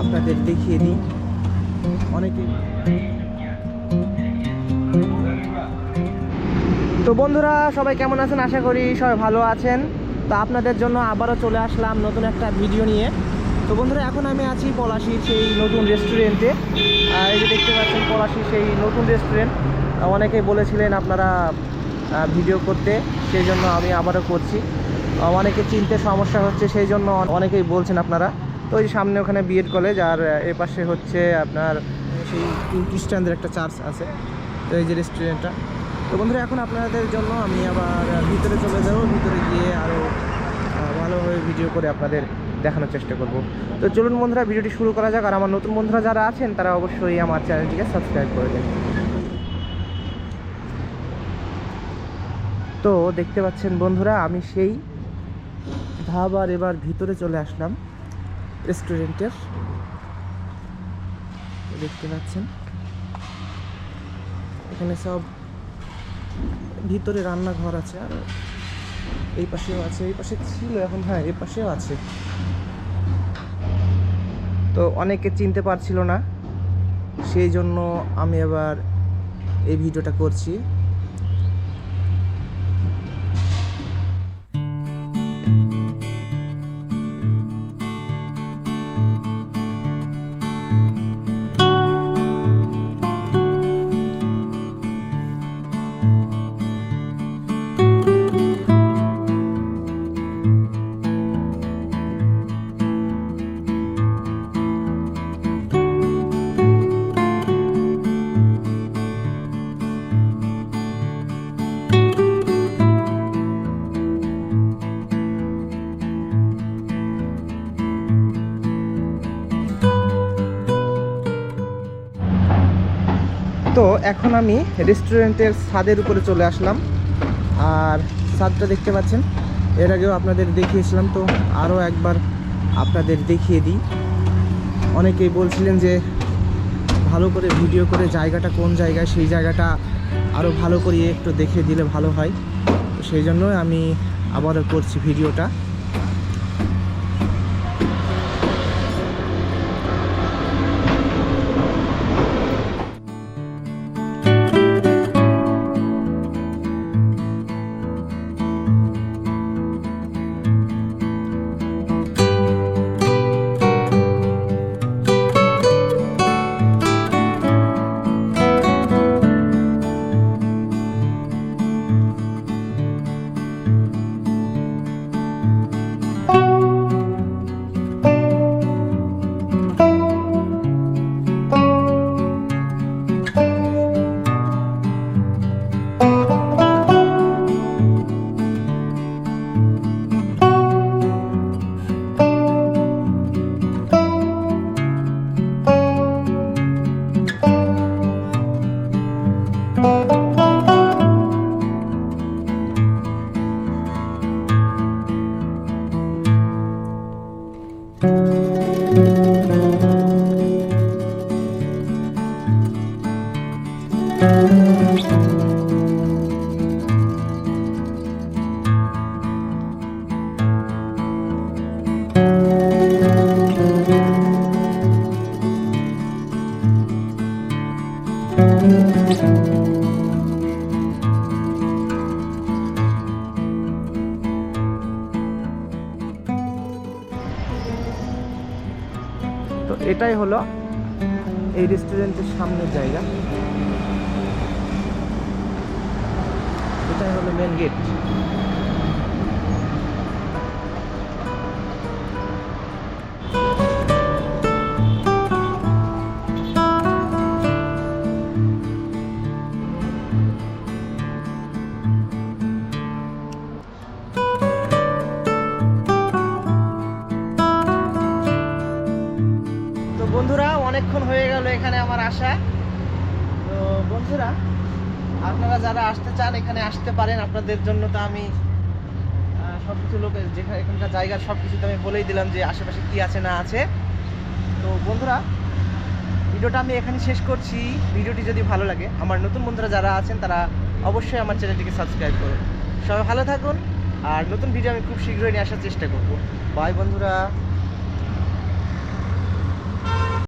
আপনাদের দেখিয়ে দিই। অনেকে তো বন্ধুরা, সবাই কেমন আছেন? আশা করি সবাই ভালো আছেন। তো আপনাদের জন্য আবারও চলে আসলাম নতুন একটা ভিডিও নিয়ে। তো বন্ধুরা, এখন আমি আছি পলাশির সেই নতুন রেস্টুরেন্টে এই যে দেখতে পাচ্ছেন, পলাশির সেই নতুন রেস্টুরেন্ট অনেকেই বলেছিলেন আপনারা ভিডিও করতে, সেই জন্য আমি আবারও করছি। অনেকে চিনতে সমস্যা হচ্ছে, সেই জন্য অনেকেই বলছেন আপনারা। তো ওই সামনে ওখানে বিএড কলেজ আর এ পাশে হচ্ছে আপনার সেই খ্রিস্টানদের একটা চার্চ আছে, তো এই যে রেস্টুরেন্টটা তো বন্ধুরা, এখন আপনাদের জন্য আমি আবার ভিতরে চলে যাব, ভিতরে গিয়ে আরও ভালোভাবে ভিডিও করে আপনাদের দেখানোর চেষ্টা করব। তো চলুন বন্ধুরা ভিডিওটি শুরু করা যাক, আর আমার নতুন বন্ধুরা যারা আছেন, তারা অবশ্যই আমার চ্যানেলটিকে সাবস্ক্রাইব করে দেন। তো দেখতে পাচ্ছেন বন্ধুরা, আমি সেই ধাবার এবার ভিতরে চলে আসলাম। রেস্টুরেন্টের দেখতে পাচ্ছেন। এখানে সব ভিতরে রান্নাঘর আছে আর এই পাশেও আছে, এই পাশে ছিল এখন হ্যাঁ এই পাশেও আছে। তো অনেকে চিনতে পারছিল না, সেই জন্য আমি আবার এই ভিডিওটা করছি। তো এখন আমি রেস্টুরেন্টের ছাদের উপরে চলে আসলাম। আর ছাদটা দেখতে পাচ্ছেন, এর আগেও আপনাদের দেখিয়েছিলাম, তো আরও একবার আপনাদের দেখিয়ে দিই। অনেকেই বলছিলেন যে ভালো করে ভিডিও করে জায়গাটা কোন জায়গায়, সেই জায়গাটা আরও ভালো করে একটু দেখিয়ে দিলে ভালো হয়। সেই জন্যই আমি আবারও করছি ভিডিওটা। তো এটাই হলো এই রেস্টুরেন্টের সামনের জায়গা। এটাই হলো মেন গেট আসা তো বন্ধুরা, আপনারা যারা আসতে চান, এখানে আসতে পারেন। আপনাদের জন্য তো আমি সব কিছু লোক যেখানে এখানকার জায়গার সব কিছু তো আমি বলেই দিলাম যে আশেপাশে কি আছে না আছে। তো বন্ধুরা, ভিডিওটা আমি এখানে শেষ করছি। ভিডিওটি যদি ভালো লাগে, আমার নতুন বন্ধুরা যারা আছেন, তারা অবশ্যই আমার চ্যানেলটিকে সাবস্ক্রাইব করুন। সবাই ভালো থাকুন, আর নতুন ভিডিও আমি খুব শীঘ্রই নিয়ে আসার চেষ্টা করব। বাই বন্ধুরা।